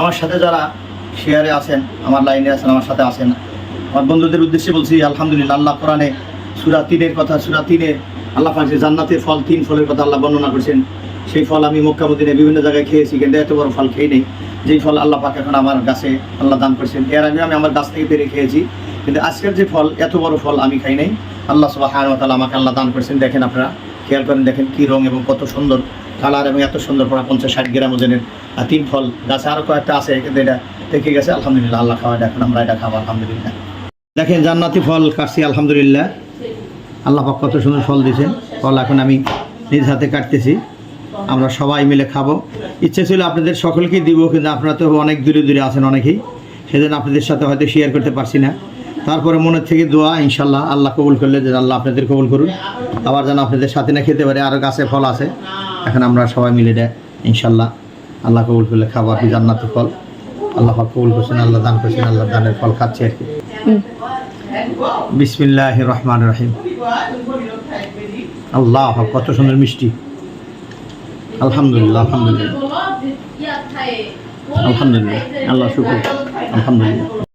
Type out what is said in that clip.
আমার সাথে যারা শেয়ারে আছেন, আমার লাইনে আছেন, আমার সাথে আছেন, আমার বন্ধুদের উদ্দেশ্যে বলছি, আলহামদুলিল্লাহ, আল্লাহ কোরআনে সুরা তিনের কথা, সুরা তিনে আল্লাহ পাক যে জান্নাতের ফল, তিন ফলের কথা আল্লাহ বর্ণনা করছেন, সেই ফল আমি মক্কা মদিনে বিভিন্ন জায়গায় খেয়েছি, কিন্তু এত বড় ফল খেয়ে নেই। যেই ফল আল্লাহ পাক এখন আমার গাছে আল্লাহ দান করছেন, এর আগে আমি আমার গাছ থেকে পেরে খেয়েছি, কিন্তু আজকের যে ফল, এত বড় ফল আমি খাই নাই। আল্লাহ সবাহ আমাকে আল্লাহ দান করছেন, দেখেন আপনারা। খেয়াল করেন, দেখেন কী রং এবং কত সুন্দর কালার এবং এত সুন্দর পড়া পঞ্চাশ ষাট গ্রাম ওজনের তিন ফল। গাছে আরও কয়েকটা আছে, এটা দেখে গেছে, আলহামদুলিল্লাহ, আল্লাহ খাওয়া এখন আমরা এটা খাব, আলহামদুলিল্লাহ। দেখেন, জান্নাতি ফল কাটছি, আলহামদুলিল্লাহ। আল্লাহ পাক কত সুন্দর ফল দিয়েছেন, ফল এখন আমি নিজ হাতে কাটতেছি, আমরা সবাই মিলে খাব। ইচ্ছে ছিল আপনাদের সকলকেই দিব, কিন্তু আপনারা তো অনেক দূরে দূরে আছেন অনেকেই, সেজন্য আপনাদের সাথে হয়তো শেয়ার করতে পারছি না। তারপরে মনের থেকে দোয়া, ইনশাল্লাহ আল্লাহ কবুল করলে যে আল্লাহ আপনাদের কবুল করুন আবার যেন আপনাদের সাথে না খেতে পারে আরও গাছে ফল আছে। এখন আমরা সবাই মিলে দেয় ইনশাল্লাহ আল্লাহ কবুল করলে খাব আর কি জান্নাতি ফল। আল্লাহ কবুল করছেন, আল্লাহ দান করছেন, আল্লাহ দানের ফল খাচ্ছি আর কি। বিসমিল্লাহ রহমান রহিম। আল্লাহ কত সুন্দর মিষ্টি। আলহামদুলিল্লাহ আলহামদুলিল্লাহ। আলহামদুলিল্লাহ, আল্লাহ শুকুর। আলহামদুলিল্লাহ।